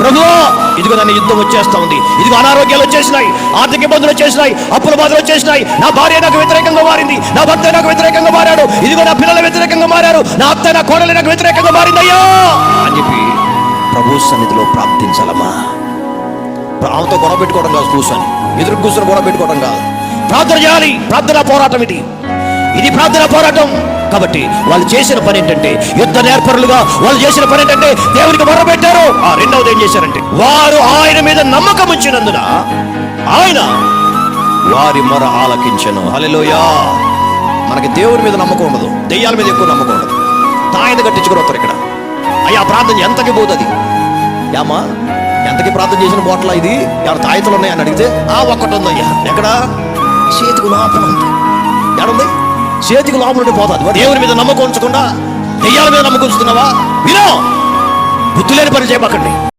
ప్రభు ఇదిగో నన్ను యుద్ధం వచ్చేస్తా ఉంది. ఇదిగో అనారోగ్యాలు వచ్చేసినాయి ఆర్థిక ఇబ్బందులు వచ్చేసినాయి అప్పుల బాధలు వచ్చేసినాయి. నా భార్య నాకు వ్యతిరేకంగా మారింది నా భర్త నాకు వ్యతిరేకంగా మారాడు. ఇదిగో నా పిల్లలు వ్యతిరేకంగా మారారు నా అత్త నా కోడలు నాకు వ్యతిరేకంగా మారిందయ్యా. అని చెప్పి ప్రభు సన్నిధిలో ప్రార్థించాలమ్మా. ఆమెతో గొడవ పెట్టుకోవడం కాదు కూర్చొని. ఎదురు కూర్చొని గొడవ పెట్టుకోవడం కాదు. ప్రార్థన చేయాలి. ప్రార్థన పోరాటం ఇది. ఇది ప్రార్థన పోరాటం. కాబట్టి వాళ్ళు చేసిన పని ఏంటంటే యుద్ధ నేర్పరులుగా వాళ్ళు చేసిన పని ఏంటంటే దేవునికి మొర పెట్టారు. ఆ రెండవది ఏం చేశారంటే వారు ఆయన మీద నమ్మకం ఉంచినందున ఆయన వారి మొర ఆలకించను. హల్లెలూయా. మనకి దేవుడి మీద నమ్మకం ఉండదు దెయ్యాల మీద ఎక్కువ నమ్మకం ఉండదు. తాయన కట్టించుకుని వస్తారు ఇక్కడ. అయ్యా ప్రార్థన ఎంతకి పోతుంది? యామా ఎంతకి ప్రార్థన చేసిన బోట్ల ఇది? ఎవరు తాయితలు ఉన్నాయని అడిగితే ఆ ఒక్కటి ఉందయ్యా ఎక్కడ? చేతికి లోపల ఉంది. ఎక్కడుంది చేతికి లోపల ఉండి దేవుని మీద నమ్మకం ఉంచకుండా దెయ్యాల మీద నమ్మకం ఉంచుతున్నావా? వినో! బుద్ధి లేని పని చేయబాకండి.